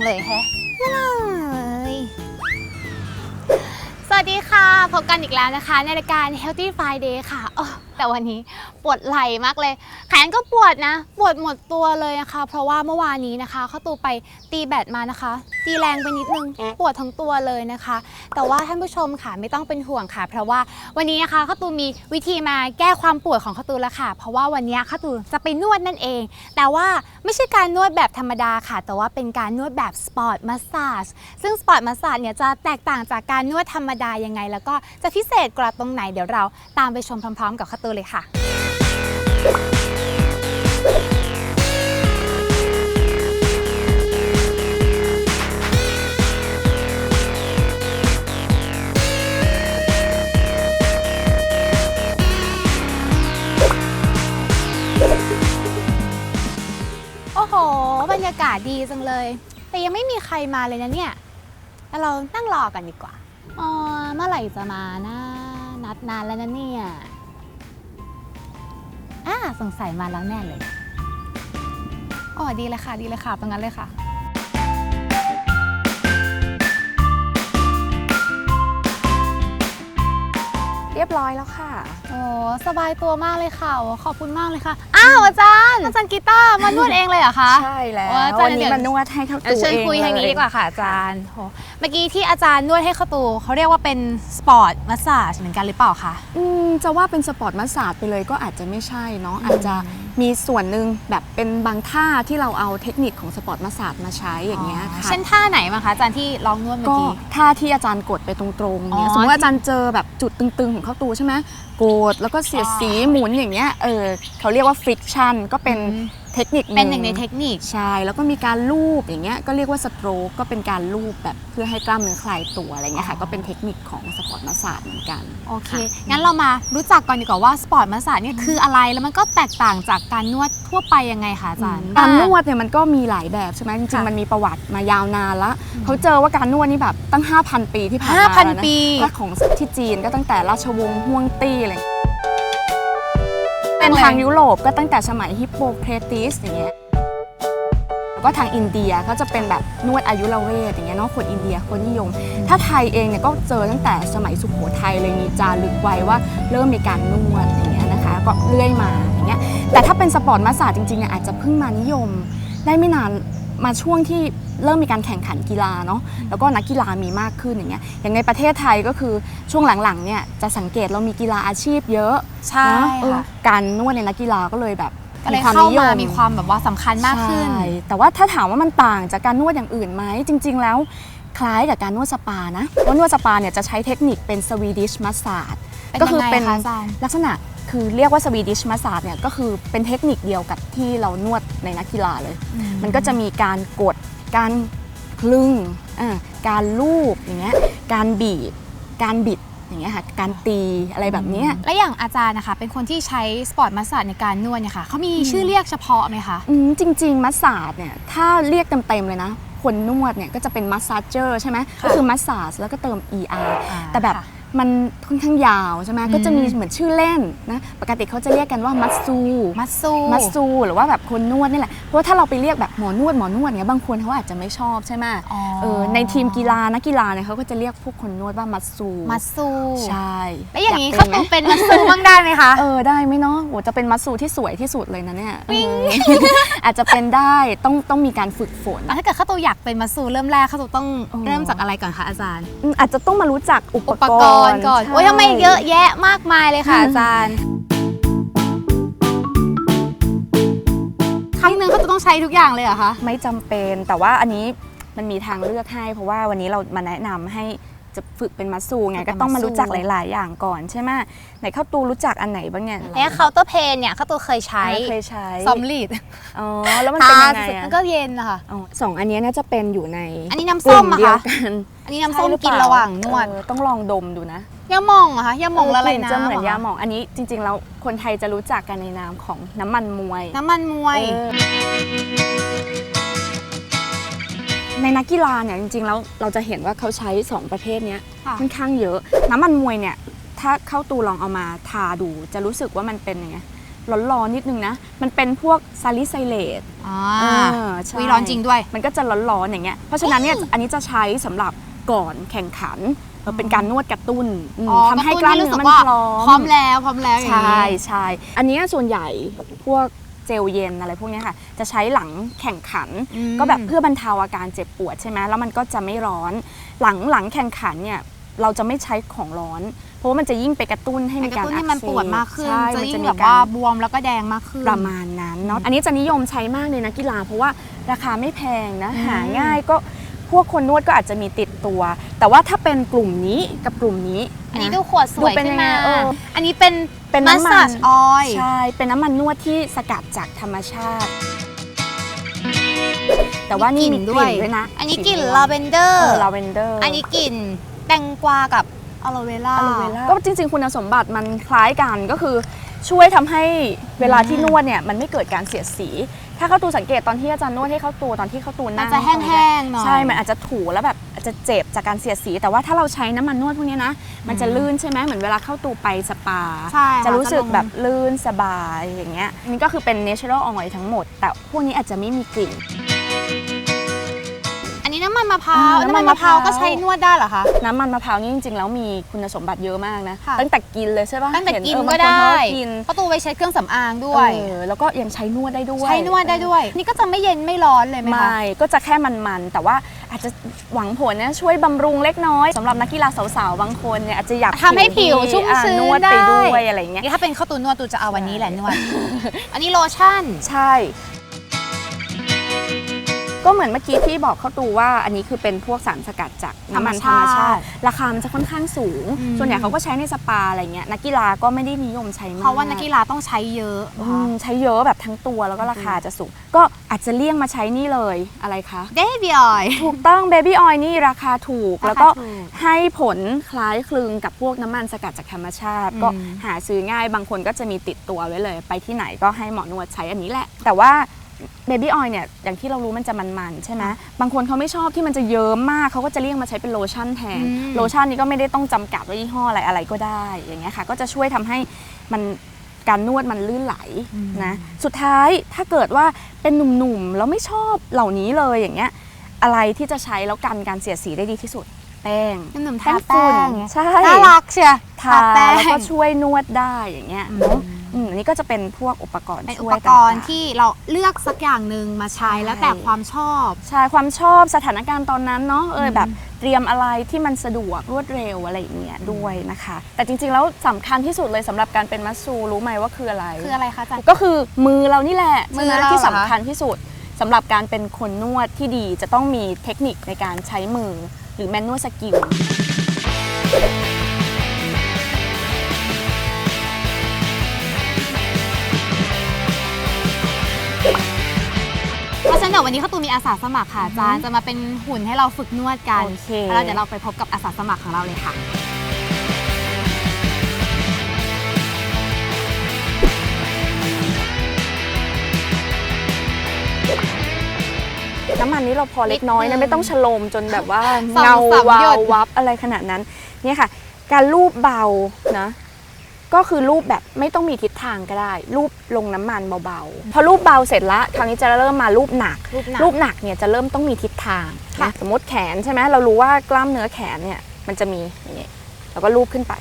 ังเลยแฮะเลยสวัสดีค่ะ พบกันอีกแล้วนะคะ ในรายการ Healthy Friday ค่ะ แต่วันนี้ปวดไหล่มากเลย แขนก็ปวดนะ ปวดหมดตัวเลยนะคะ เพราะว่าเมื่อวานนี้นะคะเข้าตูไปตีแบดมานะคะ ตีแรงไปนิดนึง ปวดทั้งตัวเลยนะคะ แต่ว่าท่านผู้ชมค่ะไม่ต้องเป็นห่วงค่ะ เพราะว่าวันนี้นะคะข้าวตูมีวิธีมาแก้ความปวดของข้าวตูแล้วค่ะ เพราะว่าวันนี้ข้าวตูจะไปนวดนั่นเอง แต่ว่าไม่ใช่การนวดแบบธรรมดาค่ะ แต่ว่าเป็นการนวดแบบสปอร์ตมัสซาจซึ่งสปอร์ตมัสซาจเนี่ยจะแตกต่างจากการนวดธรรมดายังไง แล้วก็จะพิเศษกว่าตรงไหนเดี๋ยวเราตามไปชมพร้อม ๆ กับข้าวเลยค่ะโอ้โหบรรยากาศดีจังเลย แต่ยังไม่มีใครมาเลยนะเนี่ยแล้วเรานั่งรอกันดีกว่า อ๋อ เมื่อไหร่จะมานะ นัดนานแล้วนะเนี่ย สงสัยมาแล้วแน่เลย อ๋อ ดีเลยค่ะ ดีเลยค่ะ ตรงนั้นเลยค่ะ เรียบร้อยแล้วค่ะ สบายตัวมากเลยค่ะโอ้ขอบคุณมากเลยค่ะ อ้าวอาจารย์อาจารย์กีตาร์มานวดเองเลยเหรอคะ ใช่แล้วว่าอาจารย์วันนี้เดี๋ยวมานวดให้เข้าเดี๋ยวตัวเชิญเองคุยทางนี้เลดีกว่าค่ะอาจารย์โหเมื่อกี้ที่อาจารย์นวดให้เข้าตูเขาเรียกว่าเป็นสปอร์ตมัสซาจเหมือนกันหรือเปล่าคะ อืมจะว่าเป็นสปอร์ตมัสซาจไปเลยก็อาจจะไม่ใช่เนาะอาจจะ มีส่วนหนึ่งแบบเป็นบางท่าที่เราเอาเทคนิคของสปอร์ตมัสซาจมาใช้อย่างเงี้ยค่ะ เช่นท่าไหนบ้างคะอาจารย์ที่ลองนวดเมื่อก็กี้ ท่าที่อาจารย์กดไปตรงๆอ๋เนี่ยอสมมติว่าอาจารย์เจอแบบจุดตึงๆ ของเข้าตูใช่ไหมกดแล้วก็เสียดสีหมุนอย่างเงี้ยเออเขาเรียกว่า friction ก็เป็นอืม เทคนิคเป็นหนึ่งในเทคนิคใช่แล้วก็มีการลูบอย่างเงี้ยก็เรียกว่าสโตรกก็เป็นการลูบแบบเพื่อให้กล้ามเนื้อคลายตัวอะไรเงี้ยค่ะอ๋อก็เป็นเทคนิคของสปอร์ตมาสซาจเหมือนกันโอเคงั้นเรามารู้จักก่อนดีกว่าว่าสปอร์ตมัสซาจเนี่ยคืออะไรแล้วมันก็แตกต่างจากการนวดทั่วไปยังไงคะอาจารย์การนวดเนี่ยมันก็มีหลายแบบใช่ไหมจริค่ะงๆมันมีประวัติมายาวนานละเขาเจอว่าการนวดนี่แบบตั้ง 5,000 ปีที่ผ่านมาห้าพันแล้วนะปีก็ของที่จีนก็ตั้งแต่ราชวงศ์ฮ่วงตี้อะไรอย่าง เงี้ยเป็นทางยุโรปก็ตั้งแต่สมัยฮิปโปเครติสอย่างเงี้ยแล้วก็ทางอินเดียก็จะเป็นแบบนวดอายุรเวทอย่างเงี้ยเนาะคนอินเดียคนนิยม ถ้าไทยเองเนี่ยก็เจอตั้งแต่สมัยสุโขทัยเลยมีจารึกไว้ว่าเริ่มมีการนวดอย่างเงี้ยนะคะ ก็เลื่อยมาอย่างเงี้ยแต่ถ้าเป็นสปอร์ตมาสซาจจริงๆเนี่ยอาจจะเพิ่งมานิยม ได้ไม่นานมาช่วงที่ เริ่มมีการแข่งขันกีฬาเนาะแล้วก็นักกีฬามีมากขึ้นอย่างเงี้ยอย่างในประเทศไทยก็คือช่วงหลังๆเนี่ยจะสังเกตเรามีกีฬาอาชีพเยอะใช่นะเออค่ะการนวดในนักกีฬาก็เลยแบบก็เลยควเข้านิยมามีความแบบว่าสำคัญมากขึ้นใช่แต่ว่าถ้าถามว่ามันต่างจากการนวดอย่างอื่นไหมจริง ๆ แล้วคล้ายกับการนวดสปานะเพราะนวดสปาเนี่ยจะใช้เทคนิคเป็นสวีดิชมัสซาจเป็นก็คืยังไงเป็นคะอาจารย์ลักษณะคือเรียกว่าสวีดิชมัสซาจเนี่ยก็คือเป็นเทคนิคเดียวกับที่เรานวดในนักกีฬาเลย มันก็จะมีการกด การคลึงอ่าการลูบอย่างเงี้ยการบีบ การบิดอย่างเงี้ยค่ะการตีอะไรแบบเนี้ยและอย่างอาจารย์นะคะ เป็นคนที่ใช้สปอร์ตมัสซาจในการนวดเนี่ยค่ะเขามีชื่อเรียกเฉพาะไหมคะอืมจริง ๆ มัสซาจเนี่ยถ้าเรียกเต็มๆเลยนะคนนวดเนี่ยก็จะเป็นมัสซาเจอร์ใช่ไหมค่ะก็คือมัสซาจแล้วก็เติม er อ่าแต่แบบค่ะ มันค่อนข้างยาวใช่ไหมอืมก็จะมีเหมือนชื่อเล่นนะปกติเขาจะเรียกกันว่ามัตซูมัตซูมัตซูหรือว่าแบบคนนวดนี่แหละเพราะว่าถ้าเราไปเรียกแบบหมอนวดหมอนวดเนี่ยบางคนเขาอาจจะไม่ชอบใช่ไหมอ๋อเออในทีมกีฬานักกีฬาเนี่ยเขาก็จะเรียกพวกคนนวดว่ามัตซูมัตซูใช่แล้วอย่างนี้นี้เขาตูเป็นมัตซูบ้างได้ไหมคะเออได้ไหมเนาะโหจะเป็นมัตซูที่สวยที่สุดเลยนะเนี่ยเอออาจจะเป็นได้ต้องต้องมีการฝึกฝนแล้วถ้าเกิดข้าตูอยากเป็นมัตซูเริ่มแรกข้าตูต้องอ๋อเริ่มจากอะไรก่อนคะอาจารย์อืมอาจจะต้องมารู้จักอุปอุปกกรรณ์ณ์ก่อนใช่โอ้ยทำไมเยอะแยะมากมายเลยค่ะอืมอาจารย์ ครั้งหนึ่งเขาจะต้องใช้ทุกอย่างเลยเหรอคะ ไม่จำเป็นแต่ว่าอันนี้มันมีทางเลือกให้ เพราะว่าวันนี้เรามาแนะนำให้ จะฝึกเป็นมัสซูไงฝึกเป็ก็นต้องมามัสซูรู้จักหลาย ๆ อย่างก่อนใช่ไหมไหนเข้าตูรู้จักอันไหนบ้างเนี่ยไอ้เคาน์เตอร์เพนเนี่ยข้าตูเคยใช้อ่าเคยใช้ซอมลีดอ๋อแล้วมันเป็นยังไงมัอะนก็เย็นนะคะอ๋อสองอันเนี้ยน่าจะเป็นอยู่ใน อันนี้น้ำส้มกลุ่อะเดียวคะกันอันนี้น้ำส้มใช่หอเปกินล่ระหว่างนวดเออต้องลองดมดูนะยาหมองอะคะยาหมองละลายกลิ่น้ำจะเหมือนรยาหมองอันนี้จริง ๆ แล้วคนไทยจะรู้จักกันในนามของน้ำมันมวย น้ำมันมวยเออ ในนักกีฬาเนี่ยจริงๆแล้วเราจะเห็นว่าเขาใช้ 2 ประเภทเนี้ยค่ะ ค่อนข้างเยอะ น้ำมันมวยเนี่ยถ้าเข้าตูลองเอามาทาดู จะรู้สึกว่ามันเป็นยังไงร้อนๆนิดนึงนะ มันเป็นพวกซาลิไซเลต อ่าเออใช่ วิร้อนจริงด้วย มันก็จะร้อนๆอย่างเงี้ย เพราะฉะนั้นเนี่ยอันนี้จะใช้สำหรับก่อนแข่งขันเออเป็นการนวดกระตุ้นอืมอ๋อทำให้ระตุ้กล้ามรู้เนื้สึอมันว่าพร้อพร้อมมแล้วพร้อมแล้วอย่างใช่นี้ ใช่อันเนี้ยส่วนใหญ่พวก เจลเย็นอะไรพวกเนี้ยค่ะ จะใช้หลังแข่งขันอืมก็แบบเพื่อบรรเทาอาการเจ็บปวดใช่ไหมแล้วมันก็จะไม่ร้อน หลังหลังแข่งขันเนี่ยเราจะไม่ใช้ของร้อน เพราะว่ามันจะยิ่งไปกระตุ้นให้ไปมีกการระตุ้นอัให้กมันเสปวดมากขึ้นใช่จะมันยิ่จะงมีแบบกาว่ารบวมแล้วก็แดงมากขึ้นประมาณนั้นเนาะอันนี้จะนิยมใช้มากในนักกีฬา เพราะว่าราคาไม่แพงนะอืมหาง่ายก็ พวกคนนวดก็อาจจะมีติดตัว แต่ว่าถ้าเป็นกลุ่มนี้กับกลุ่มนี้อันนี้ะดูขวดสวยดูเป็นขึ้นยังไงมาเอออันนี้เป็นเป็นมัสน้ำมัซานจออยล์ใช่ เป็นน้ำมันนวดที่สกัดจากธรรมชาติ แต่ว่านี่มีกลิ่นด้วยนะอันนี้กลิ่นสีลาเวนเดอเอร์อลาเวนเดอร์อันนี้กลิ่นแตงกวากับอะโลเวล่า อะโลเวล่าก็จริงๆ คุณสมบัติมันคล้ายกันก็คือช่วยทำให้เวลาที่นวดเนี่ย มันไม่เกิดการเสียดสี ถ้าเข้าตูสังเกตตอนที่อาจารย์นวดให้เข้าตูตอนที่เข้าตูมันนั่งจะแห้งๆหน่อยใช่ มันอาจจะถูแล้วแบบอาจจะเจ็บจากการเสียดสี แต่ว่าถ้าเราใช้น้ำมันนวดพวกเนี้ยนะ มันจะลื่นใช่ไหมเหมือนเวลาเข้าตูไปสปาใช่ค่จะรู้สึกลงแบบลื่นสบายอย่างเงี้ยนี่ก็คือเป็น natural oil ทั้งหมด แต่พวกนี้อาจจะไม่มีกลิ่นอั นนี้น้ำมันมะพร้าวอ่าน้ำมันมะพร้าวก็ใช้นวดได้เหรอคะ น้ำมันมะพร้าวนี่จริงๆ แล้วมีคุณสมบัติเยอะมากนะ ค่ะ ตั้งแต่กินเลยใช่ปะตั้งแต่เห็กินเออก็บางคนได้เขากินประตูไว้ใช้เครื่องสำอางด้วย เออแล้วก็ยังใช้นวดได้ด้วยใช้นวดได้ด้วย นี่ก็จะไม่เย็นไม่ร้อนเลยไหมคะ ไม่ก็จะแค่มันๆ แต่ว่าอาจจะหวังผลนะช่วยบำรุงเล็กน้อยสำหรับนักกีฬาสาวๆ บางคนเนี่ยอาจจะอยากทำให้ผิวดีชุ่มอะชื้นนวดได้ไปด้วยอะไรอย่างเงี้ย นี่ถ้าเป็นข้าวตูนวดตูจะเอาวันนี้แหละนวด อันนี้โลชั่น ใช่ ก็เหมือนเมื่อกี้ที่บอกเข้าตูว่าอันนี้คือเป็นพวกสารสกัดจากน้ำมันธรรมชาติ ราคามันจะค่อนข้างสูงอืมส่วนใหญ่เขาก็ใช้ในสปาอะไรเงี้ยนักกีฬาก็ไม่ได้นิยมใช้มากเพราะว่านักกีฬาต้องใช้เยอะอืมใช้เยอะแบบทั้งตัวแล้วก็ราคาจะสูง ก็อาจจะเลี่ยงมาใช้นี่เลยอะไรคะเดบิออยถูกต้องเบบี้ออยนี่ราคาถูกราคาแล้วก็ถูกให้ผลคล้ายคลึงกับพวกน้ำมันสกัดจากธรรมชาติอืมก็หาซื้อง่ายบางคนก็จะมีติดตัวไว้เลย ไปที่ไหนก็ให้หมอนวดใช้อันนี้แหละ แต่ว่า เบบี้ออยเนี่ยอย่างที่เรารู้มันจะมันๆใช่ไหมบางคนเขาไม่ชอบที่มันจะเยิ้มมากเขาก็จะเลี่ยงมาใช้เป็นโลชั่นแทนอืมโลชั่นนี้ก็ไม่ได้ต้องจำกัดว่ายี่ห้ออะไรอะไรก็ได้อย่างเงี้ยค่ะ ก็จะช่วยทำให้มันการนวดมันลื่นไหลนะสุดท้ายถ้าเกิดว่าเป็นหนุ่มๆแล้วไม่ชอบเหล่านี้เลยอย่างเงี้ยอะไรที่จะใช้แล้วกันการเสียดสีได้ดีที่สุดแป้งหนุ่มๆแป้ทางแป้ฝุ่นงใช่น่ารักเชียทาแป้งแล้วก็ช่วยนวดได้อย่างเงี้ย อืมเนาะอืมอันนี้ก็จะเป็นพวกอุปกรณ์เป็นช่อุวยปกรณ์ต่างๆ ที่เราเลือกสักอย่างหนึ่งมาใช้ใช่ แล้วแต่ความชอบ ใช่ความชอบสถานการณ์ตอนนั้นเนาะเอออืมแบบเตรียมอะไรที่มันสะดวกรวดเร็วอะไรอย่างเงี้ยด้วยนะคะ แต่จริงๆแล้วสำคัญที่สุดเลยสำหรับการเป็นมัสซูรู้ไหมว่าคืออะไร คืออะไรคะอาจารย์ ก็คือมือเรานี่แหละมือใช่ไหเราที่เหรอคะสำคัญที่สุดสำหรับการเป็นคนนวดที่ดีจะต้องมีเทคนิคในการใช้มือหรือแมนนวดสกิล เพราะฉะนั้นเดี๋ยววันนี้ข้าวตูมีอาสาสมัครค่ะอาจารย์จะมาเป็นหุ่นให้เราฝึกนวดกันโอเค แล้วเดี๋ยวเราไปพบกับอาสาสมัครของเราเลยค่ะ น้ำมันนี้เราพอเล็กน้อยนิดนึนะงไม่ต้องฉโลมจนแบบว่าสองเงาสามวาหยวด วับอะไรขนาดนั้นเนี่ยค่ะ การลูบเบานะ ก็คือรูปแบบไม่ต้องมีทิศทางก็ได้ รูปลงน้ำมันเบาๆ พอรูปเบาเสร็จละคราวนี้จะเริ่มมารูปหนัก รูปหนักรูปหนักเนี่ยจะเริ่มต้องมีทิศทางค่ะนะสมมติแขนใช่ไหมเรารู้ว่ากล้ามเนื้อแขนเนี่ยมันจะมีอย่างนี้แล้วก็รูปขึ้นไป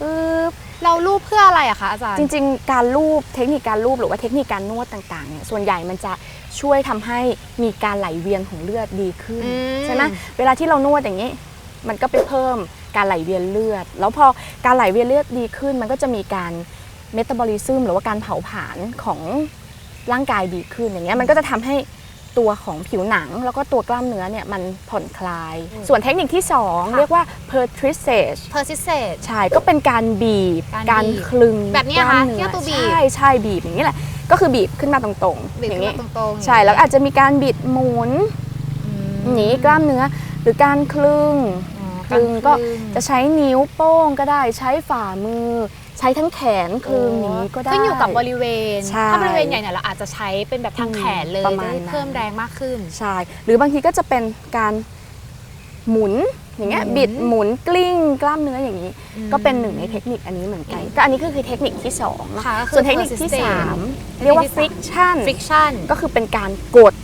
ปึ๊บเรารูปเพื่ออะไรอะคะอาจารย์จริง ๆ การรูปเทคนิคการรูปหรือว่าเทคนิคการนวดต่างๆเนี่ยส่วนใหญ่มันจะช่วยทำให้มีการไหลเวียนของเลือดดีขึ้นอืมใช่ไหมเวลาที่เรานวดอย่างนี้ มันก็ไปเพิ่มการไหลเวียนเลือด แล้วพอการไหลเวียนเลือดดีขึ้น มันก็จะมีการเมตาบอลิซึมหรือว่าการเผาผลาญของร่างกายดีขึ้นอย่างเงี้ยมันก็จะทำให้ตัวของผิวหนังแล้วก็ตัวกล้ามเนื้อเนี่ยมันผ่อนคลาย ส่วนเทคนิคที่สองค่ะเรียกว่า pertrissage persistent ใช่ก็เป็นการบีบ การการบีบคลึงแบบนี้เหรอคะกล้ามเนื้ที่อเอาตัวบีบใช่ใช่บีบอย่างนี้แหละก็คือบีบขึ้นมาตรงๆบีบอย่างขึ้นนี้มาตรงๆใช่แล้วอาจจะมีการบิดหมุนอืมหนีกล้ามเนื้อหรือการคลึงอ๋อ คลึงก็คลึงจะใช้นิ้วโป้งก็ได้ใช้ฝ่ามือ ใช้ทั้งแขนคลึงอย่างนี้ก็ได้ขึ้นอยู่กับบริเวณใช่ถ้าบริเวณใหญ่เนี่ยเราอาจจะใช้เป็นแบบทางแขนเลยประมาณจะได้นั้นเพิ่มแรงมากขึ้นใช่หรือบางทีก็จะเป็นการหมุนอย่างเงี้ยอืมบิดหมุนกลิ้งกล้ามเนื้ออย่างนี้อืมก็เป็นหนึ่งในเทคนิคอันนี้เหมือนกัน ก็อันนี้ก็คือเทคนิคที่สองนะค่ะก็คือส่วนเทคนิคที่ persistent สามเรียกว่าเทคนิคที่สาม friction friction ก็คือเป็นการกด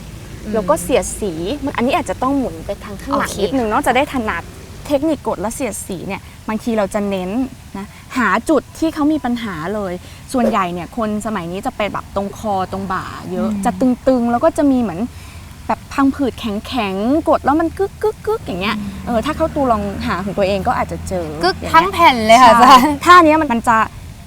อืมแล้วก็เสียดสี อันนี้อาจจะต้องหมุนไปทางข้างหลังโอเคนิดนึงเนาะจะได้ถนัดเทคนิคกดและเสียดสีเนี่ยบางทีเราจะเน้นนะหาจุดที่เขามีปัญหาเลย ส่วนใหญ่เนี่ยคนสมัยนี้จะเป็นแบบตรงคอตรงบ่า เยอะจะตึงๆ แล้วก็จะมีเหมือนแบบพังผืดแข็งๆกดแล้วมันกึกกึกกึกอย่างเงี้ยเออถ้าเข้าตูลองหาของตัวเองก็อาจจะเจอกึกอย่างเงี้ยทั้งแผ่นเลยค่ะอาจารย์ท่าเนี้ยมันมันจะ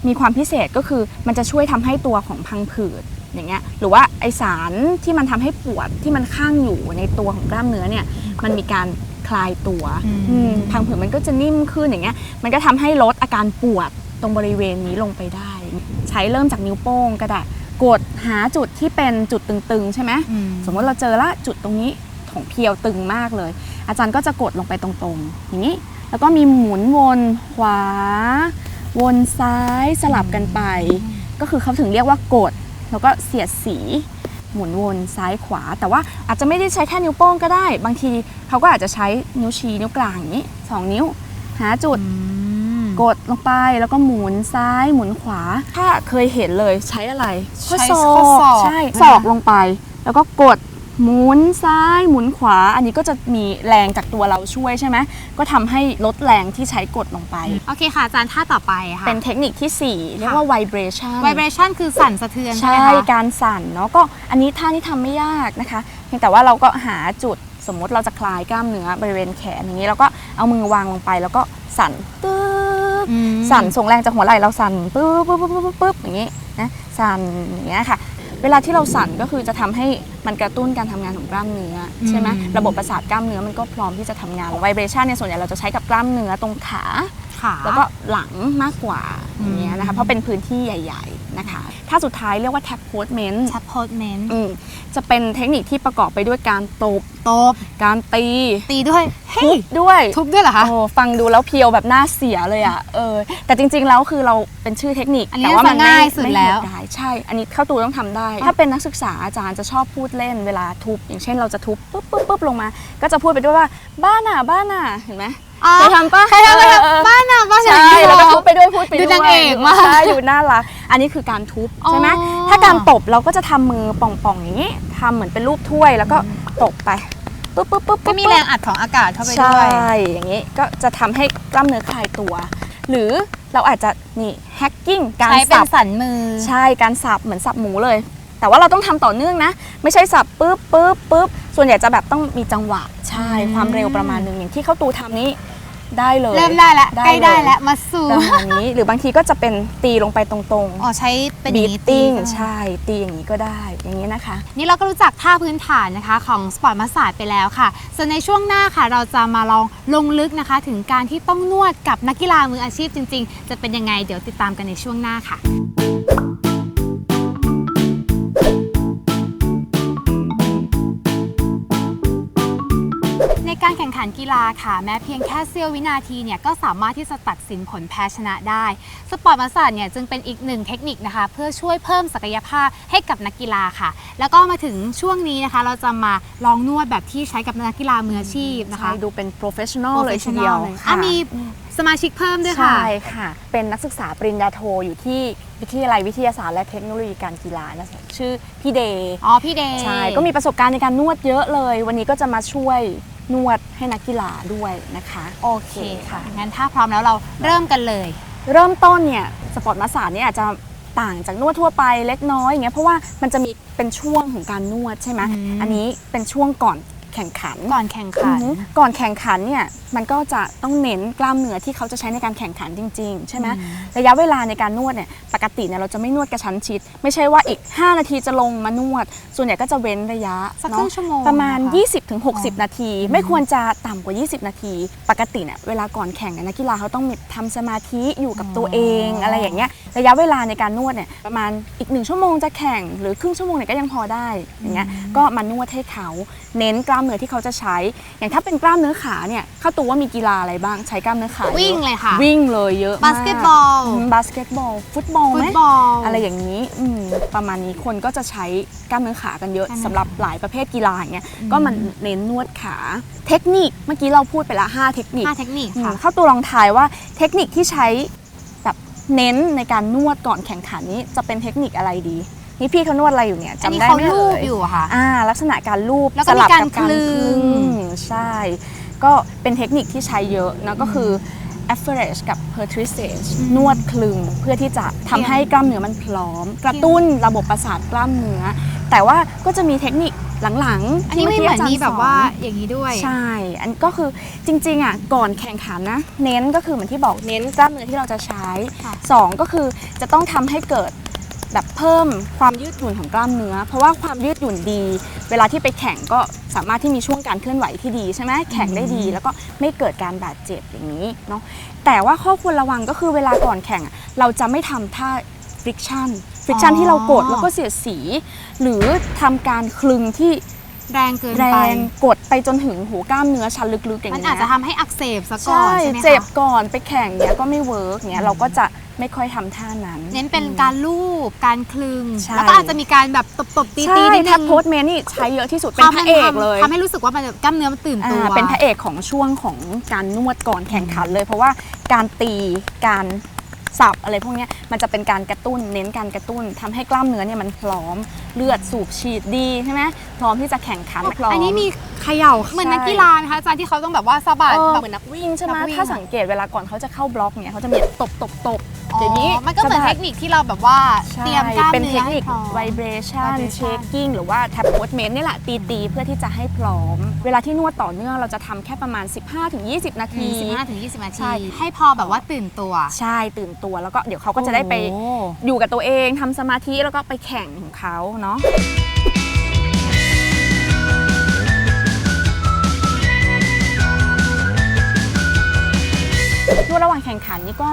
มีความพิเศษก็คือมันจะช่วยทำให้ตัวของพังผืดอย่างเงี้ยหรือว่าไอสารที่มันทำให้ปวดที่มันข้างอยู่ในตัวของกล้ามเนื้อเนี่ยมันมีการ คลายตัวอืมอืมพังผืดมันก็จะนิ่มขึ้นอย่างเงี้ยมันก็ทำให้ลดอาการปวดตรงบริเวณนี้ลงไปได้ ใช้เริ่มจากนิ้วโป้งก็ได้กดหาจุดที่เป็นจุดตึงๆ ใช่ไหมอืมสมมติเราเจอละจุดตรงนี้ของเพียวตึงมากเลย อาจารย์ก็จะกดลงไปตรงๆอย่างนี้แล้วก็มีหมุนวนขวา วนซ้ายสลับกันไป ก็คือเขาถึงเรียกว่ากด แล้วก็เสียดสี หมุนวนซ้ายขวา แต่ว่าอาจจะไม่ได้ใช้แค่นิ้วโป้งก็ได้ บางทีเขาก็อาจจะใช้นิ้วชี้นิ้วกลางอย่างนี้สองนิ้ว หาจุดกดลงไปแล้วก็หมุนซ้ายหมุนขวา ถ้าเคยเห็นเลยใช้อะไรใช้ข้อศอกใช่นะคะศอกลงไป แล้วก็กด หมุนซ้ายหมุนขวา อันนี้ก็จะมีแรงจากตัวเราช่วยใช่ไหมก็ทำให้ลดแรงที่ใช้กดลงไป โอเคค่ะอาจารย์ท่าต่อไปค่ะ เป็นเทคนิคที่ 4 เรียกว่า vibration vibration คือสั่นสะเทือนใช่ใช่ไหมคะการสั่นเนาะก็อันนี้ท่านี้ทำไม่ยากนะคะเพียงแต่ว่าเราก็หาจุดสมมุติเราจะคลายกล้ามเนื้อบริเวณแขนอย่างนี้แล้วก็เอามือวางลงไป แล้วก็สั่นตึ๊บ อืม สั่นส่งแรงจากหัวไหล่เราสั่นปึ๊บปึ๊บปึ๊บปึ๊บปึ๊บอย่างนี้นะสั่นอย่างเงี้ยค่ะ เวลาที่เราสั่นก็คือจะทำให้มันกระตุ้นการทำงานของกล้ามเนื้อใช่ไหมอืมระบบประสาทกล้ามเนื้อมันก็พร้อมที่จะทำงานไวเบรชันเนี่ยส่วนใหญ่เราจะใช้กับกล้ามเนื้อตรงขา ค่ะแล้วก็หลังมากกว่าอืมอย่างเงี้ยนะคะเพราะเป็นพื้นที่ใหญ่ ๆนะคะ ถ้าสุดท้ายเรียกว่า tap movement ชัดโพสเมนต์อืมจะเป็นเทคนิคที่ประกอบไปด้วยการตบตบการตี ตีด้วยเฮ้ทุยบด้วยทุบด้วยเหรอคะโอ้ฟังดูแล้วเพียวแบบน่าเสียเลยอะเออแต่จริงๆแล้วคือเราเป็นชื่อเทคนิคอันนี้แต่ว่ามันฟังง่ายสุดไม่แล้วไม่โหดร้ายใช่ อันนี้เข้าตูต้องทำได้ ถ้าเป็นนักศึกษาอาจารย์จะชอบพูดเล่นเวลาทุบ อย่างเช่นเราจะทุบปุ๊บปุ๊บปุ๊บลงมา ก็จะพูดไปด้วยว่าบ้านอะบ้านอะเห็นไหม อ๋อเคยทำปะใครทำไหมเอคะอเออ บ้านอะบ้านใช่อย่างนี้ แล้วก็เหรอทุบไปด้วยพูดไปด้วยดูนางเอกมากใช่ดูน่ารัก อันนี้คือการทุบใช่ไหมอ๋อถ้าการตบเราก็จะทำมือป่องๆอย่างนี้ทำเหมือนเป็นรูปถ้วยแล้วก็ตบไปปุ๊บปุ๊บปุ๊บก็ปุ๊บมีแรงอัดของอากาศเข้าไปใช่ด้วยอย่างนี้ก็จะทำให้กล้ามเนื้อคลายตัว หรือเราอาจจะนี่แฮกกิ้งการใช้เป็นสับสันมือ ใช่การสับเหมือนสับหมูเลย แต่ว่าเราต้องทำต่อเนื่องนะ ไม่ใช่สับปุ๊บปุ๊บปุ๊บส่วนใหญ่จะแบบต้องมีจังหวะ ใช่อืมความเร็วประมาณหนึ่งอย่างที่เข้าตูทำนี้ได้เลยเริ่มได้แล้วได้ใกล้ได้เลยแล้วมาสู่ประมาณนี้ หรือบางทีก็จะเป็นตีลงไปตรงอ๋อใช้เป็นอบีย่างนี้ตติ้งตีใช่ตีอย่างนี้ก็ได้อย่างนี้นะคะ นี่เราก็รู้จักท่าพื้นฐานนะคะของสปอร์ตมาสาดไปแล้วค่ะ ส่วนในช่วงหน้าค่ะ เราจะมาลองลงลึกนะคะ ถึงการที่ต้องนวดกับนักกีฬามืออาชีพจริง ๆ จะเป็นยังไงเดี๋ยวติดตามกันในช่วงหน้าค่ะ การแข่งขันกีฬาค่ะ แม้เพียงแค่เสี้ยววินาทีเนี่ยก็สามารถที่จะตัดสินผลแพ้ชนะได้ สปอร์ตมาสาดเนี่ยจึงเป็นอีกหนึ่งเทคนิคนะคะ เพื่อช่วยเพิ่มศักยภาพให้กับนักกีฬาค่ะ แล้วก็มาถึงช่วงนี้นะคะ เราจะมาลองนวดแบบที่ใช้กับนักกีฬามืออาชีพนะคะใช่ดูเป็น professional เลยทีเดียว Professional เลยค่ะอะมีสมาชิกเพิ่มด้วยค่ะ ใช่ค่ะ เป็นนักศึกษาปริญญาโทอยู่ที่วิทยาลัยวิทยาศาสตร์และเทคโนโลยีการกีฬานะชื่อพี่เดย์อ๋อพี่เดย์ใช่ ก็มีประสบการณ์ในการนวดเยอะเลย วันนี้ก็จะมาช่วย นวดให้นักกีฬาด้วยนะคะโอเคค่ะ งั้นถ้าพร้อมแล้วเราเริ่มกันเลย เริ่มต้นเนี่ยสปอร์ตมาสาดเนี่ยอาจจะต่างจากนวดทั่วไปเล็กน้อยอย่างเงี้ยเพราะว่ามันจะมีเป็นช่วงของการนวดใช่ไหมอืมอันนี้เป็นช่วงก่อน แข่งขัน ก่อนแข่งอืขัอนฮึก่อนแข่งขันเนี่ยมันก็จะต้องเน้นกล้ามเนื้อที่เขาจะใช้ในการแข่งขันจริง ๆ ใช่ไหมอืมระยะเวลาในการนวดเนี่ยปกติเนี่ยเราจะไม่นวดกระชั้นชิด ไม่ใช่ว่าอีก 5 นาทีจะลงมานวด ส่วนใหญ่ก็จะเว้นระยะสักเนครึ่อะงชั่วโมงประมาณ นะคะ 20-60 นาที ไม่ควรจะต่ำกว่า 20 นาที ปกติเนี่ยเวลาก่อนแข่งเนี่ยนักกีฬาเขาต้องมีทำสมาธิอยู่กับตัวเองอ๋อออะไรอย่างเงี้ยระยะเวลาในการนวดเนี่ยประมาณอีกหนึ่งชั่วโมงจะแข่ง หรือครึ่งชั่วโมงเนี่ยก็ยังพอได้อย่างเงี้ยก็มานวดให้เขา เน้นกล้ามเนื้อที่เขาจะใช้ อย่างถ้าเป็นกล้ามเนื้อขาเนี่ยเข้าตัวว่ามีกีฬาอะไรบ้างใช้กล้ามเนื้อขาวิ่งเลยค่ะ วิ่งเลยเยอะมากบาสเกตบอลมบาสเกตบอลฟุตบอลฟุไหมตบอลอะไรอย่างนี้อืมประมาณนี้คนก็จะใช้กล้ามเนื้อขากันเยอะกล้ามเนื้อสำหรับหลายประเภทกีฬาอย่างเงี้ยก็มันเน้นนวดขา เทคนิคเมื่อกี้เราพูดไปละ5เทคนิคห้าเทคนิคอืมค่ะเข้าตัวลองทายว่าเทคนิคที่ใช้แบบเน้นในการนวดก่อนแข่งขันนี้จะเป็นเทคนิคอะไรดี นี่พี่เขานวดอะไรอยู่เนี่ยอันนี้จำได้เขาไหมลูบเอ่ยอยู่อะค่ะ อ่า ลักษณะการลูบแล้วก็สลับมีการกับการคลึง ใช่ ก็เป็นเทคนิคที่ใช้เยอะนะก็คือ a f f e r a g e กับ p e r t r i s a g e นวดคลึงเพื่อที่จะทำให้กล้ามเนื้อมันพร้อม กระตุ้นระบบประสาทกล้ามเนื้อ แต่ว่าก็จะมีเทคนิคหลังๆอันนี้ไม่เหมือนที่มีจรย์แบบว่าสอนอย่างนี้ด้วย ใช่ อันก็คือจริงๆอะก่อนแข่งขันนะ เน้นก็คือเหมือนที่บอกเน้นกล้ามเนื้อที่เราจะใช้ค่ะ สองก็คือจะต้องทำให้เกิด แบบเพิ่มความยืดหยุ่นของกล้ามเนื้อ เพราะว่าความยืดหยุ่นดี เวลาที่ไปแข่งก็สามารถที่มีช่วงการเคลื่อนไหวที่ดีใช่ไหมแข่งได้ดี แล้วก็ไม่เกิดการบาดเจ็บอย่างนี้เนาะแต่ว่าข้อควรระวังก็คือเวลาก่อนแข่งอะเราจะไม่ทำท่า friction friction อ๋อที่เรากดแล้วก็เสียดสี หรือทำการคลึงที่แรงเกินแรไปงกดไปจนถึงหูกล้ามเนื้อชั้นลึกๆอย่างมันเงี้ยอาจจะทำให้อักเสบซะก่อใช่นใช่ไหมคะเจ็บก่อนไปแข่งเนี้ยก็ไม่เวิร์กเนี้ยเราก็จะ ไม่ค่อยทำท่านั้น เน้นเป็นการลูบการคลึง ใช่ แล้วก็อาจจะมีการแบบตบๆตีใช่ๆนิดนึแท็บงโพสเมนนี่ใช้เยอะที่สุดเป็นพระเอกเลย ทำให้รู้สึกว่ามันแบบกล้ามเนื้อมันตื่นตัว อ่าเป็นพระเอกของช่วงของการนวดก่อนแข่งขันเลย เพราะว่าการตีการสับอะไรพวกเนี้ยมันจะเป็นการกระตุ้นเน้นการกระตุ้นทำให้กล้ามเนื้อเนี่ยมันพร้อมเลือดสูบฉีดดีใช่ไหมพร้อมที่จะแข่งขันพร้อม อันนี้มีเขย่าเหมือนนักกีฬาไหมคะอาจารย์ที่เขาต้องแบบว่าสะบัดเออ แบบเหมือนนักวิ่งใช่ไหมนักวิ่งถ้าสังเกตเวลาก่อนเขาจะเข้าบล็อกเนี่ยเขาจะมีตบตบตบ อย่างนี้มันก็เหมือนสะบัเทดคนิคที่เราแบบว่าใช่เตรียมกล้ามเป็นเทเนื้คอนิคให้พร้อม vibration vibration shaking หรือว่า tap p o s m e n t นี่แหละตีตีๆเพื่อที่จะให้พร้อม เวลาที่นวดต่อเนื่องเราจะทำแค่ประมาณ 15-20 นาทีสิบห้าถึงยี่สิบนาใช่ที ให้พอแบบว่าตื่นตัว ใช่ตื่นตัวแล้วก็เดี๋ยวเขาก็จะได้ไปโอ้อยู่กับตัวเองทำสมาธิแล้วก็ไปแข่งของเขาเนาะนวดระหว่างแข่งขันนี่ก็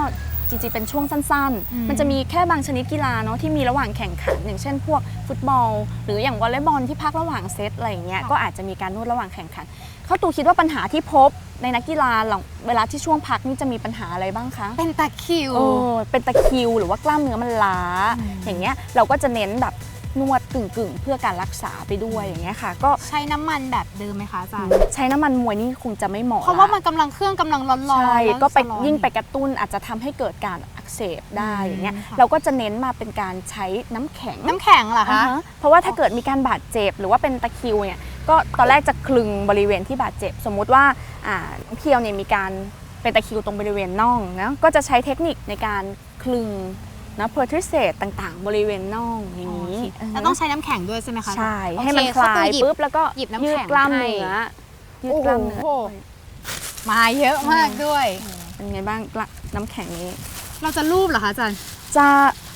จริงๆ เป็นช่วงสั้นอืมๆมันจะมีแค่บางชนิดกีฬาเนาะที่มีระหว่างแข่งขัน อย่างเช่น พวกฟุตบอล หรืออย่างวอลเลย์บอลที่พักระหว่างเซตอะไรอย่างเงี้ยก็อาจจะมีการนวดระหว่างแข่งขันเข้าตูคิดว่าปัญหาที่พบในนักกีฬาหลังเวลาที่ช่วงพักนี่จะมีปัญหาอะไรบ้างคะ เป็นตะคริวเออเป็นตะคริวหรือว่ากล้ามเนื้อมันล้าอืมอย่างเงี้ยเราก็จะเน้นแบบ นวดกึ่งๆ เพื่อการรักษาไปด้วยอย่างเงี้ยค่ะ ก็ใช้น้ำมันแบบเดิมไหมคะอาจารย์ใช้น้ำมันมวยนี่คงจะไม่เหมาะเพราะว่าลมันกำลังเครื่องกำลังร้อนๆใช่แล้วก็ไปสลอนยิ่งไปกระตุ้นอาจจะทำให้เกิดการอักเสบได้อืมอย่างเงี้ยค่ะเราก็จะเน้นมาเป็นการใช้น้ำแข็ง น้ำแข็งเหรออ่าคะฮะเพราะว่าถ้าเกิดมีการบาดเจ็บหรือว่าเป็นตะคริวเนี่ยก็ตอนแรกจะคลึงบริเวณที่บาดเจ็บ สมมุติว่าอ่าน้องเพียวเนี่ยมีการเป็นตะคริวตรงบริเวณน่องนะก็จะใช้เทคนิคในการคลึง นะเพอร์ทริเซตต่างๆ บริเวณน่องอย่างนี้แล้วต้องใช้น้ำแข็งด้วยใช่ไหมคะใช่ โอเคให้มันคลายเข้าไปหยิบปุ๊บแล้วก็หยิบน้ำยืแข็ดงกล้ามให้ เนื้อยืดกล้ามเนื้อโอ้โหมาเยอะมากด้วย เป็นไงบ้างกล้าน้ำแข็งนี้ เราจะรูปเหรอคะอาจารย์จะ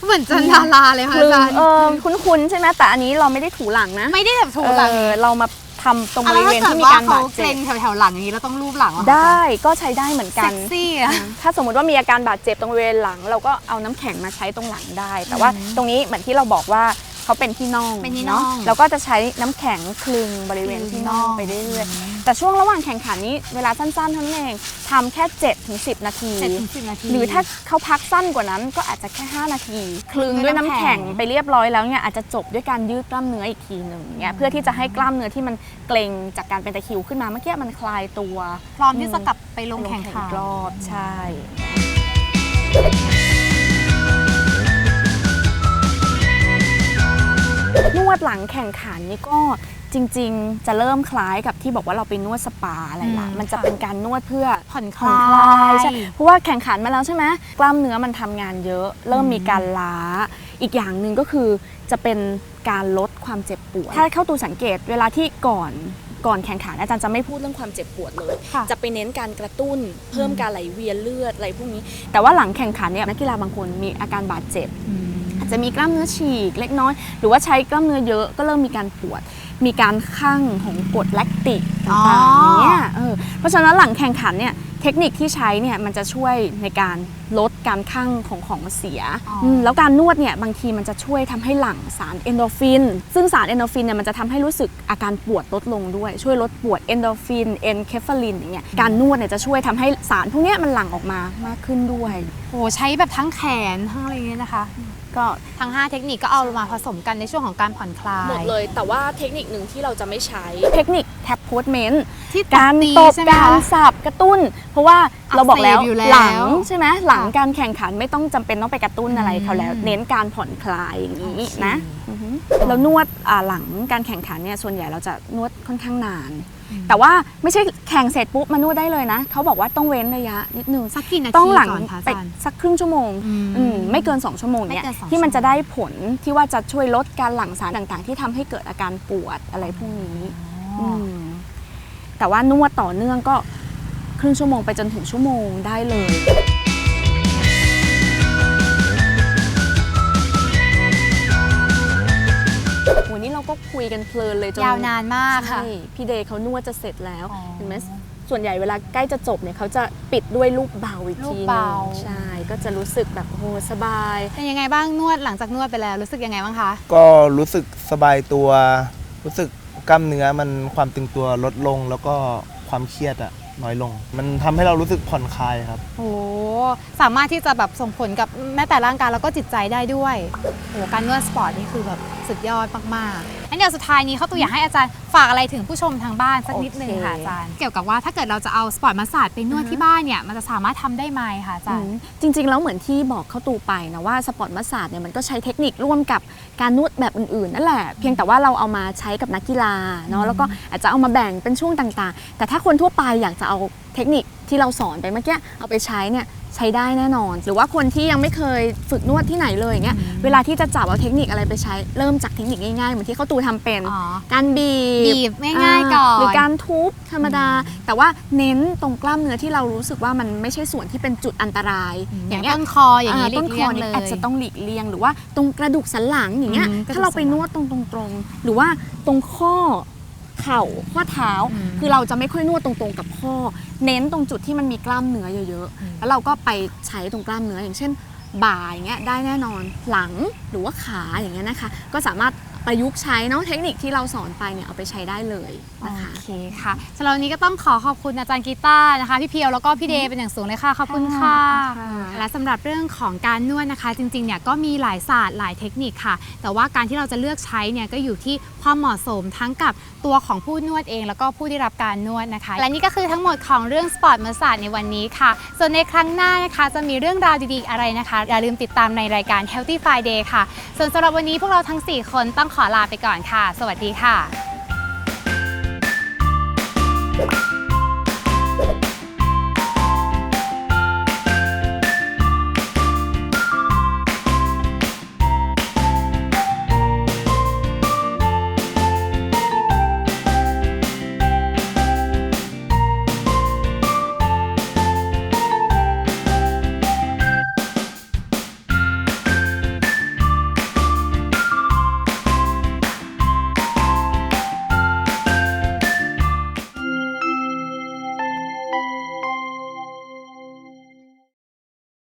เหมือนจะลาลาเลยคค่ะลึอางจารย์ เออคุ้นๆใช่ไหมแต่อันนี้เราไม่ได้ถูหลังนะไม่ได้แบบถูหลัง เออเรามา ทำตรงบอะแล้ริวเวถ้าณเกิดที่มีว่าการเขาบาดเกเจ็รบงแถวๆหลังอย่างนี้เราต้องรูปหลังเหรอคะได้ก็ใช้ได้เหมือนกัเซ็นกซี่อะ ถ้าสมมติว่ามีอาการบาดเจ็บตรงบริเวณหลัง เราก็เอาน้ำแข็งมาใช้ตรงหลังได้ แต่ว่าตรงนี้เหมือนที่เราบอกว่า เขาเป็นที่น่องเป็นที่น่องเนาะเราก็จะใช้น้ำแข็งคลึงบริเวณที่น่องคลึงน่องไปเรื่อยๆแต่ช่วงระหว่างแข่งขันนี้เวลาสั้นๆเท่านั้นเองทำแค่7ถึง10 นาที เจ็ดถึงสิบนาที หรือถ้าเขาพักสั้นกว่านั้นก็อาจจะแค่ 5 นาที คลึงด้ด้ววยยน้ำน้ำแข็แข็งงไปเรียบร้อยแล้วเนี่ยอาจจะจบด้วยการยืดกล้ามเนื้ออีกทีหนึ่งเนี่ยเพื่อที่จะให้กล้ามเนื้อที่มันเกร็งจากการเป็นตะคริวขึ้นมาเมื่อกี้มันคลายตัวพร้อมที่จะกลับไปลงแข่งอีขันกรอบใช่นว ดหลังแข่งขันนี่ก็จริง ๆ จะเริ่มคล้ายกับที่บอกว่าเราไปนวดสปาอะไรละอืมมันจะเป็นการนวดเพื่อผ่อนคผ่อนลาคลายยใช่เพราะว่าแข่งขันมาแล้วใช่ไหมกล้ามเนื้อมันทำงานเยอะ เริ่มมีการล้า อีกอย่างหนึ่งก็คือจะเป็นการลดความเจ็บปวด ถ้าเข้าตูสังเกตเวลาที่ก่อนก่อนแข่งขันอาจารย์จะไม่พูดเรื่องความเจ็บปวดเลยค่ะจะไปเน้นการกระตุ้น เพิ่มการไหลเวียนเลือดอะไรพวกนี้ แต่ว่าหลังแข่งขันเนี่ยนักกีฬาบางคนมีอาการบาดเจ็บ อาจจะมีกล้ามเนื้อฉีกเล็กน้อย หรือว่าใช้กล้ามเนื้อเยอะก็เริ่มมีการปวด มีการคั่งของกรดแลคติกต่างๆอย่างเงี้ยเออเพราะฉะนั้นหลังแข่งขันเนี่ยเทเทคนิคที่ใช้เนี่ยมันจะช่วยในการลดการข้างของของเสียอ๋ออืมแล้วการนวดเนี่ยบางทีมันจะช่วยทำให้หลั่งสารเอนโดรฟิน ซึ่งสารเอนโดรฟินเนี่ยมันจะทำให้รู้สึกอาการปวดลดลงด้วย ช่วยลดปวดเอนโดรฟิน เอนเคฟาลินอย่างเงี้ย การนวดเนี่ยจะช่วยทำให้สารพวกเนี้ยมันหลั่งออกมามากขึ้นด้วย โอ้ใช้แบบทั้งแขนทั้งอะไรอย่างเงี้ยนะคะ ก็ทั้ง 5 เทคนิคก็เอามาผสมกันในช่วงของการผ่อนคลาย หมดเลย แต่ว่าเทคนิคหนึ่งที่เราจะไม่ใช้ เทคนิคแท็บโพสเมนต์ที่การตีตบใช่ไหมการคะสับกระตุ้น เพราะว่าเราบอกแล้วอักเสบอยู่แล้วหลังใช่ไหมหลังค่ะการแข่งขันไม่ต้องจำเป็นต้องไปกระตุ้นอะไรอืมเขาแล้ว เน้นการผ่อนคลายอย่างนี้โอเคนะอือฮึแล้วนวดอ่าหลังการแข่งขันเนี่ยส่วนใหญ่เราจะนวดค่อนข้างนาน แต่ว่าไม่ใช่แข่งเสร็จปุ๊บมานวดได้เลยนะเขาบอกว่าต้องเว้นระยะนิดนึงสักกี่นาทีต้องหลังก่อนคะไปอาจารย์สักครึ่งชั่วโมงอืมอืมไม่เกิน 2 ชั่วโมงเนี่ยไม่เกินสองที่มันชั่วโมงจะได้ผลที่ว่าจะช่วยลดการหลั่งสารต่างๆ ที่ทำให้เกิดอาการปวดอะไรพวกนี้อ๋ออมแต่ว่านวดต่อเนื่องก็ครึ่งชั่วโมงไปจนถึงชั่วโมงได้เลย คุยกันเพลินเลยจนยาวนานมากค่ะ ใช่พี่เดย์เขานวดจะเสร็จแล้ว อ๋อเห็นไหมส่วนใหญ่เวลาใกล้จะจบเนี่ยเขาจะปิดด้วยลูกเบาอีกลูกทีหนึเบา งใช่ก็จะรู้สึกแบบโอ้โหสบาย เป็นยังไงบ้างนวดหลังจากนวดไปแล้วรู้สึกยังไงบ้างคะ ก็รู้สึกสบายตัว รู้สึกกล้ามเนื้อมันความตึงตัวลดลงแล้วก็ความเครียดอะน้อยลง มันทำให้เรารู้สึกผ่อนคลายครับ โอ้สามารถที่จะแบบส่งผลกับแม้แต่ร่างกายแล้วก็จิตใจได้ด้วยโอ้การนวดสปอร์ตนี่คือแบบสุดยอดมากๆงั้นเดี๋ยวสุดท้ายนี้เขาตัวอยากให้อาจารย์ฝากอะไรถึงผู้ชมทางบ้านสักนิดนึงค่ะโอเคอาจารย์ เกี่ยวกับว่าถ้าเกิดเราจะเอาสปอร์ตมาสาดไปนวดที่บ้านเนี่ยมันจะสามารถทำได้ไหมคะอาจารย์อืมจริงๆ แล้วเหมือนที่บอกเข้าตูไปนะว่าสปอร์ตมัสซาดเนี่ยมันก็ใช้เทคนิคร่วมกับการนวดแบบอื่นๆ นั่นแหละ เพียงแต่ว่าเราเอามาใช้กับนักกีฬาเนาะแล้วก็อาจจะเอามาแบ่งเป็นช่วงต่างๆ แต่ถ้าคนทั่วไปอยากจะเอา เทคนิคที่เราสอนไปเมื่อกี้เอาไปใช้เนี่ยใช้ได้แน่นอน หรือว่าคนที่ยังไม่เคยฝึกนวดที่ไหนเลยอย่างเงี้ยเวลาที่จะจับเอาเทคนิคอะไรไปใช้เริ่มจากเทคนิคง่ายๆเหมือนที่เขาตูทำเป็นอ๋อการบีบีบง่ายๆก่อนหรือการทุบธรรมดา แต่ว่าเน้นตรงกล้ามเนื้อที่เรารู้สึกว่ามันไม่ใช่ส่วนที่เป็นจุดอันตราย อย่างเงี้ยต้นคออย่างนี้หลีต้นกคเลี่อยงนี่เลยอาจจะต้องหลีกเลี่ยง หรือว่าตรงกระดูกสันหลังอย่างเงี้ยอืมกระดูกถ้าเราไปนวดตรงตรงๆหรือว่าตรงข้อ เข่าข้อเท้าอืมคือเราจะไม่ค่อยนวดตรงๆกับข้อ เน้นตรงจุดที่มันมีกล้ามเนื้อเยอะอืมๆแล้วเราก็ไปใช้ตรงกล้ามเนื้ออย่างเช่นบ่าอย่างเงี้ยได้แน่นอนหลังหรือว่าขาอย่างเงี้ยนะคะ ก็สามารถ ประยุกต์ใช้เนาะเทคนิคที่เราสอนไปเนี่ยเอาไปใช้ได้เลยนะคะโอเคค่ะสำหรับวันนี้ก็ต้องขอขอบคุณอาจารย์กีตาร์นะคะพี่เพียวแล้วก็พี่เดย์เป็นอย่างสูงเลยค่ะขอบคุณค่ะค่ะและสำหรับเรื่องของการนวดนะคะ จริงๆเนี่ยก็มีหลายศาสตร์หลายเทคนิคค่ะ แต่ว่าการที่เราจะเลือกใช้เนี่ยก็อยู่ที่ความเหมาะสมทั้งกับตัวของผู้นวดเอง แล้วก็ผู้ได้รับการนวดนะคะ และนี่ก็คือทั้งหมดของเรื่องสปอร์ตมาศาสตร์ในวันนี้ค่ะ ส่วนในครั้งหน้านะคะจะมีเรื่องราวดีๆอะไรนะคะอย่าลืมติดตามในรายการ Healthy Friday ค่ะ ส่วนสำหรับวันนี้พวกเราทั้ง 4 คนต้องขอลาไปก่อนค่ะ สวัสดีค่ะ